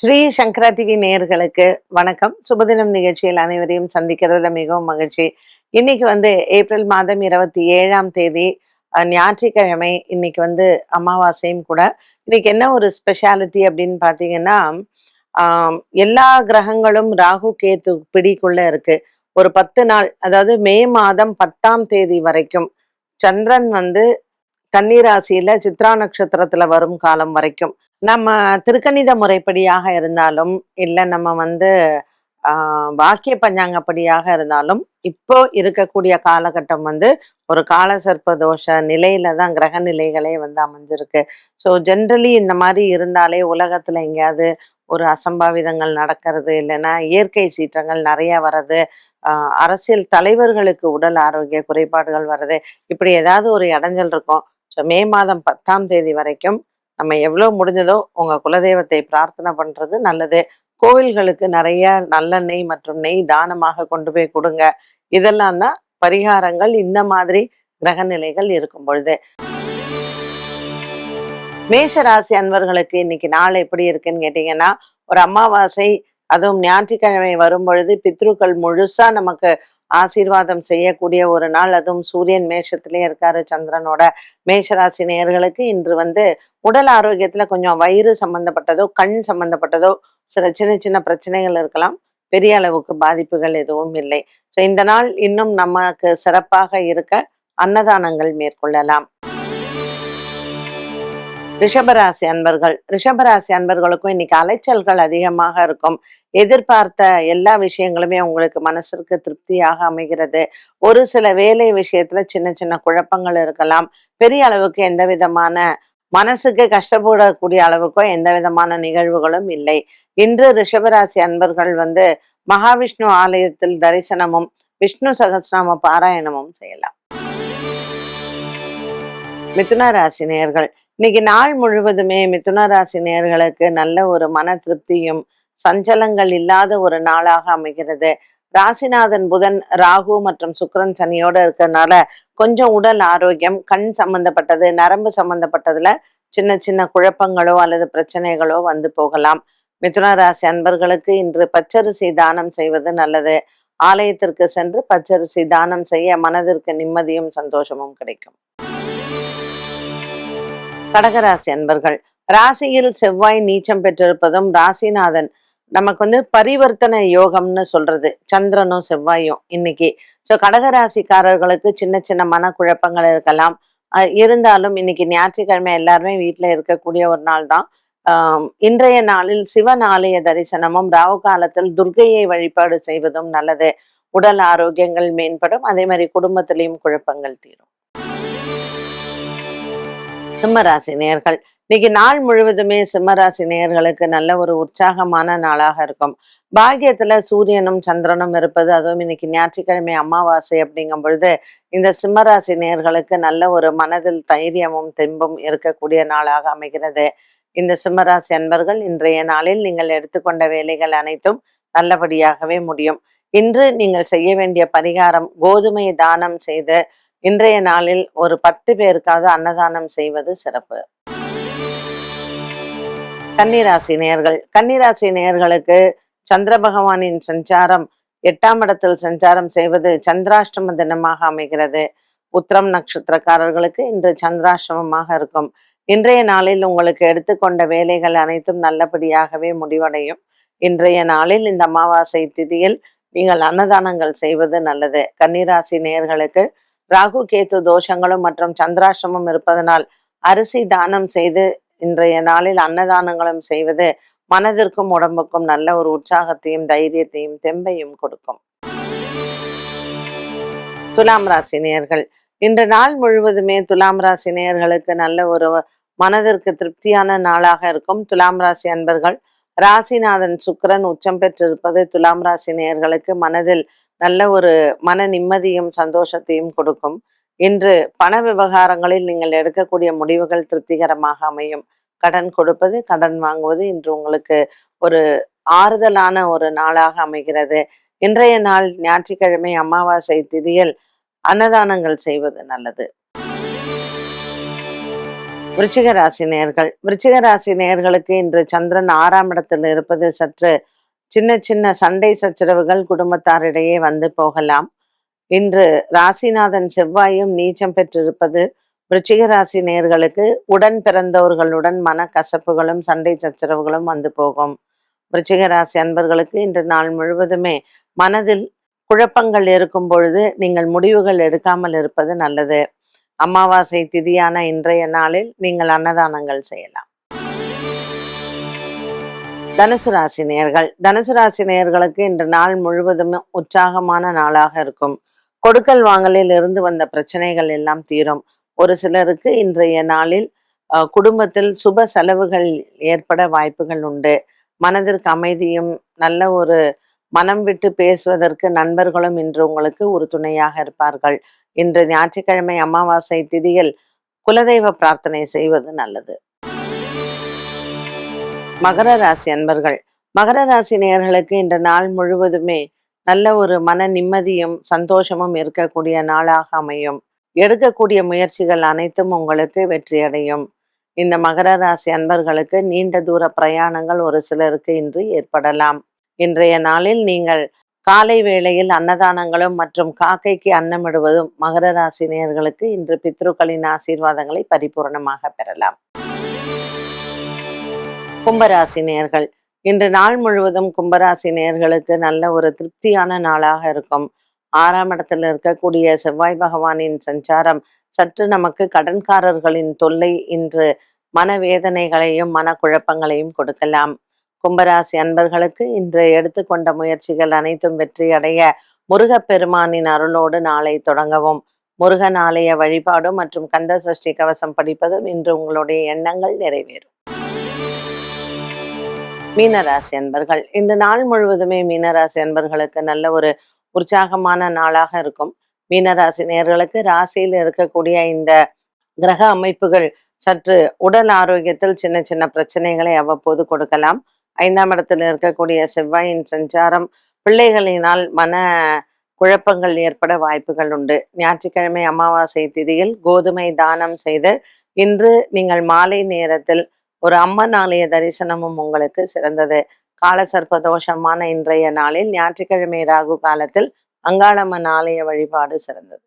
ஸ்ரீ சங்கரா TV நேயர்களுக்கு வணக்கம். சுபதினம் நிகழ்ச்சியில் அனைவரையும் சந்திக்கிறதுல மிகவும் மகிழ்ச்சி. இன்னைக்கு வந்து ஏப்ரல் மாதம் இருபத்தி ஏழாம் தேதி ஞாயிற்றுக்கிழமை இன்னைக்கு வந்து அமாவாசையும் கூட. இன்னைக்கு என்ன ஒரு ஸ்பெஷாலிட்டி அப்படின்னு பார்த்தீங்கன்னா எல்லா கிரகங்களும் ராகு கேத்து பிடிக்குள்ள இருக்கு. ஒரு பத்து நாள் அதாவது மே மாதம் பத்தாம் தேதி வரைக்கும் சந்திரன் வந்து கன்னிராசியில சித்ரா நட்சத்திரத்துல வரும் காலம் வரைக்கும். நம்ம திருக்கணித முறைப்படியாக இருந்தாலும் இல்லை நம்ம வந்து வாக்கிய பஞ்சாங்கப்படியாக இருந்தாலும் இப்போ இருக்கக்கூடிய காலகட்டம் வந்து ஒரு கால சர்ப்ப தோஷ நிலையில தான் கிரக நிலைகளே வந்து அமைஞ்சிருக்கு. ஸோ ஜென்ரலி இந்த மாதிரி இருந்தாலே உலகத்துல எங்கேயாவது ஒரு அசம்பாவிதங்கள் நடக்கிறது இல்லைன்னா இயற்கை சீற்றங்கள் நிறைய வர்றது அரசியல் தலைவர்களுக்கு உடல் ஆரோக்கிய குறைபாடுகள் வர்றது இப்படி ஏதாவது ஒரு இடைஞ்சல் இருக்கும். ஸோ மே மாதம் பத்தாம் தேதி வரைக்கும் நம்ம எவ்வளோ முடிஞ்சதோ உங்க குலதெய்வத்தை பிரார்த்தனை பண்றது நல்லது. கோவில்களுக்கு நிறைய நல்லெண்ணெய் மற்றும் நெய் தானமாக கொண்டு போய் கொடுங்க. இதெல்லாம் தான் பரிகாரங்கள் இந்த மாதிரி கிரக நிலைகள் இருக்கும் பொழுது. மேஷ ராசி அன்பர்களுக்கு இன்னைக்கு நாள் எப்படி இருக்குன்னு கேட்டீங்கன்னா ஒரு அமாவாசை அதுவும் ஞாயிற்றுக்கிழமை வரும் பொழுது பித்ருக்கள் முழுசா நமக்கு ஆசீர்வாதம் செய்யக்கூடிய ஒரு நாள். அதுவும் சூரியன் மேஷத்திலே இருக்காரு சந்திரனோட. மேஷராசி நேயர்களுக்கு இன்று வந்து உடல் ஆரோக்கியத்துல கொஞ்சம் வயிறு சம்பந்தப்பட்டதோ கண் சம்பந்தப்பட்டதோ சில சின்ன சின்ன பிரச்சனைகள் இருக்கலாம். பெரிய அளவுக்கு பாதிப்புகள் எதுவும் இல்லை. ஸோ இந்த நாள் இன்னும் நமக்கு சிறப்பாக இருக்க அன்னதானங்கள் மேற்கொள்ளலாம். ரிஷபராசி அன்பர்கள். ரிஷபராசி அன்பர்களுக்கும் இன்னைக்கு அலைச்சல்கள் அதிகமாக இருக்கும். எதிர்பார்த்த எல்லா விஷயங்களுமே உங்களுக்கு மனசிற்கு திருப்தியாக அமைகிறது. ஒரு சில வேலை விஷயத்துல சின்ன சின்ன குழப்பங்கள் இருக்கலாம். பெரிய அளவுக்கு எந்த விதமான மனசுக்கு கஷ்டப்படக்கூடிய அளவுக்கோ எந்த விதமான நிகழ்வுகளும் இல்லை. இன்று ரிஷபராசி அன்பர்கள் வந்து மகாவிஷ்ணு ஆலயத்தில் தரிசனமும் விஷ்ணு சகசிரநாம பாராயணமும் செய்யலாம். மிதுன ராசி நேர்கள் இன்னைக்கு நாள் முழுவதுமே மிதுன ராசி நேர்களுக்கு நல்ல ஒரு மன திருப்தியும் சஞ்சலங்கள் இல்லாத ஒரு நாளாக அமைகிறது. ராசிநாதன் புதன் ராகு மற்றும் சுக்கிரன் சனியோட இருக்கிறதுனால கொஞ்சம் உடல் ஆரோக்கியம் கண் சம்பந்தப்பட்டது நரம்பு சம்பந்தப்பட்டதுல சின்ன சின்ன குழப்பங்களோ அல்லது பிரச்சனைகளோ வந்து போகலாம். மிதுன ராசி அன்பர்களுக்கு இன்று பச்சரிசி தானம் செய்வது நல்லது. ஆலயத்திற்கு சென்று பச்சரிசி தானம் செய்ய மனதிற்கு நிம்மதியும் சந்தோஷமும் கிடைக்கும். கடகராசி அன்பர்கள் ராசியில் செவ்வாய் நீச்சம் பெற்றிருப்பதும் ராசிநாதன் நமக்கு வந்து பரிவர்த்தனை யோகம்னு சொல்றது சந்திரனும் செவ்வாயும் இன்னைக்கு. ஸோ கடகராசிக்காரர்களுக்கு சின்ன சின்ன மனக்குழப்பங்கள் இருக்கலாம். அஹ் இருந்தாலும் இன்னைக்கு ஞாயிற்றுக்கிழமை எல்லாருமே வீட்டில் இருக்கக்கூடிய ஒரு நாள் தான். இன்றைய நாளில் சிவன் ஆலய தரிசனமும் ராவு காலத்தில் துர்கையை வழிபாடு செய்வதும் நல்லது. உடல் ஆரோக்கியங்கள் மேம்படும். அதே மாதிரி குடும்பத்திலையும் குழப்பங்கள் தீரும். சிம்மராசி நேர்கள் இன்னைக்கு நாள் முழுவதுமே சிம்மராசி நேயர்களுக்கு நல்ல ஒரு உற்சாகமான நாளாக இருக்கும். பாக்கியத்துல சூரியனும் சந்திரனும் இருப்பது அதுவும் இன்னைக்கு ஞாயிற்றுக்கிழமை அமாவாசை அப்படிங்கும் பொழுது இந்த சிம்மராசி நேயர்களுக்கு நல்ல ஒரு மனதில் தைரியமும் தெம்பும் இருக்கக்கூடிய நாளாக அமைகிறது. இந்த சிம்மராசி அன்பர்கள் இன்றைய நாளில் நீங்கள் எடுத்துக்கொண்ட வேலைகள் அனைத்தும் நல்லபடியாகவே முடியும். இன்று நீங்கள் செய்ய வேண்டிய பரிகாரம் கோதுமை தானம் செய்து இன்றைய நாளில் ஒரு பத்து பேருக்காவது அன்னதானம் செய்வது சிறப்பு. கன்னிராசி நேயர்கள். கன்னிராசி நேயர்களுக்கு சந்திர பகவானின் சஞ்சாரம் எட்டாம் இடத்தில் சஞ்சாரம் செய்வது சந்திராஷ்டம தினமாக அமைகிறது. உத்திரம் நட்சத்திரக்காரர்களுக்கு இன்று சந்திராஷ்டமமாக இருக்கும். இன்றைய நாளில் உங்களுக்கு எடுத்துக்கொண்ட வேலைகள் அனைத்தும் நல்லபடியாகவே முடிவடையும். இன்றைய நாளில் இந்த அமாவாசை திதியில் நீங்கள் அன்னதானங்கள் செய்வது நல்லது. கன்னிராசி நேயர்களுக்கு ராகு கேத்து தோஷங்களும் மற்றும் சந்திராஷ்டமும் இருப்பதனால் அரிசி தானம் செய்து இன்றைய நாளில் அன்னதானங்களும் செய்வது மனதிற்கும் உடம்புக்கும் நல்ல ஒரு உற்சாகத்தையும் தைரியத்தையும் தெம்பையும் கொடுக்கும். துலாம் ராசி நேயர்கள் இன்று நாள் முழுவதுமே துலாம் ராசி நேயர்களுக்கு நல்ல ஒரு மனதிற்கு திருப்தியான நாளாக இருக்கும். துலாம் ராசி அன்பர்கள் ராசிநாதன் சுக்கரன் உச்சம் பெற்றிருப்பது துலாம் ராசி நேயர்களுக்கு மனதில் நல்ல ஒரு மன நிம்மதியும் சந்தோஷத்தையும் கொடுக்கும். இன்று பண விவகாரங்களில் நீங்கள் எடுக்கக்கூடிய முடிவுகள் திருப்திகரமாக அமையும். கடன் கொடுப்பது கடன் வாங்குவது இன்று உங்களுக்கு ஒரு ஆறுதலான ஒரு நாளாக அமைகிறது. இன்றைய நாள் ஞாயிற்றுக்கிழமை அமாவாசை திதியில் அன்னதானங்கள் செய்வது நல்லது. விருச்சிக ராசி நேர்கள். விருச்சிக ராசி நேர்களுக்கு இன்று சந்திரன் ஆறாம் இடத்தில் இருப்பது சற்று சின்ன சின்ன சண்டை சச்சரவுகள் குடும்பத்தாரிடையே வந்து போகலாம். இன்று ராசிநாதன் செவ்வாயும் நீச்சம் பெற்றிருப்பது விருச்சிக ராசி நேர்களுக்கு உடன் பிறந்தவர்களுடன் மன கசப்புகளும் சண்டை சச்சரவுகளும் வந்து போகும். விருச்சிக ராசி அன்பர்களுக்கு இன்று நாள் முழுவதுமே மனதில் குழப்பங்கள் இருக்கும் பொழுது நீங்கள் முடிவுகள் எடுக்காமல் இருப்பது நல்லது. அமாவாசை திதியான இன்றைய நாளில் நீங்கள் அன்னதானங்கள் செய்யலாம். தனுசு ராசி நேர்கள். தனுசு ராசி நேர்களுக்கு இன்று நாள் முழுவதும் உற்சாகமான நாளாக இருக்கும். கொடுக்கல் வாங்கலில் இருந்து வந்த பிரச்சனைகள் எல்லாம் தீரும். ஒரு சிலருக்கு இன்றைய நாளில் குடும்பத்தில் சுப செலவுகள் ஏற்பட வாய்ப்புகள் உண்டு. மனதிற்கு அமைதியும் நல்ல ஒரு மனம் விட்டு பேசுவதற்கு நண்பர்களும் இன்று உங்களுக்கு ஒரு துணையாக இருப்பார்கள். இன்று ஞாயிற்றுக்கிழமை அமாவாசை திதியில் குலதெய்வ பிரார்த்தனை செய்வது நல்லது. மகர ராசி அன்பர்கள் மகர ராசி நேயர்களுக்கு இன்று நாள் முழுவதுமே நல்ல ஒரு மன நிம்மதியும் சந்தோஷமும் இருக்கக்கூடிய நாளாக அமையும். எடுக்கக்கூடிய முயற்சிகள் அனைத்தும் உங்களுக்கு வெற்றியடையும். இந்த மகர ராசி அன்பர்களுக்கு நீண்ட தூர பிரயாணங்கள் ஒரு சிலருக்கு இன்று ஏற்படலாம். இன்றைய நாளில் நீங்கள் காலை வேளையில் அன்னதானங்களும் மற்றும் காக்கைக்கு அன்னமிடுவதும் மகர ராசி நேர்களுக்கு இன்று பித்ருக்களின் ஆசீர்வாதங்களை பரிபூர்ணமாக பெறலாம். கும்பராசி நேர்கள் இன்று நாள் முழுவதும் கும்பராசி நேர்களுக்கு நல்ல ஒரு திருப்தியான நாளாக இருக்கும். ஆறாம் இடத்துல இருக்கக்கூடிய செவ்வாய் பகவானின் சஞ்சாரம் சற்று நமக்கு கடன்காரர்களின் தொல்லை இன்று மனவேதனைகளையும் மனக்குழப்பங்களையும் கொடுக்கலாம். கும்பராசி அன்பர்களுக்கு இன்று எடுத்துக்கொண்ட முயற்சிகள் அனைத்தும் வெற்றியடைய முருகப்பெருமானின் அருளோடு நாளை தொடங்கவும். முருகன் ஆலய வழிபாடு மற்றும் கந்த சஷ்டி கவசம் படிப்பதும் இன்று உங்களுடைய எண்ணங்கள் நிறைவேறும். மீனராசி அன்பர்கள். இந்த நாள் முழுவதுமே மீனராசி அன்பர்களுக்கு நல்ல ஒரு உற்சாகமான நாளாக இருக்கும். மீனராசி நேர்களுக்கு ராசியில் இருக்கக்கூடிய இந்த கிரக அமைப்புகள் சற்று உடல் ஆரோக்கியத்தில் சின்ன சின்ன பிரச்சனைகளை அவ்வப்போது கொடுக்கலாம். ஐந்தாம் இடத்தில் இருக்கக்கூடிய செவ்வாயின் சஞ்சாரம் பிள்ளைகளினால் மன குழப்பங்கள் ஏற்பட வாய்ப்புகள் உண்டு. ஞாயிற்றுக்கிழமை அமாவாசை திதியில் கோதுமை தானம் செய்து இன்று நீங்கள் மாலை நேரத்தில் ஒரு அம்மன் ஆலய தரிசனமும் உங்களுக்கு சிறந்தது. காலசர்ப்ப தோஷமான இன்றைய நாளில் ஞாயிற்றுக்கிழமை ராகு காலத்தில் அங்காளம்மன் ஆலய வழிபாடு சிறந்தது.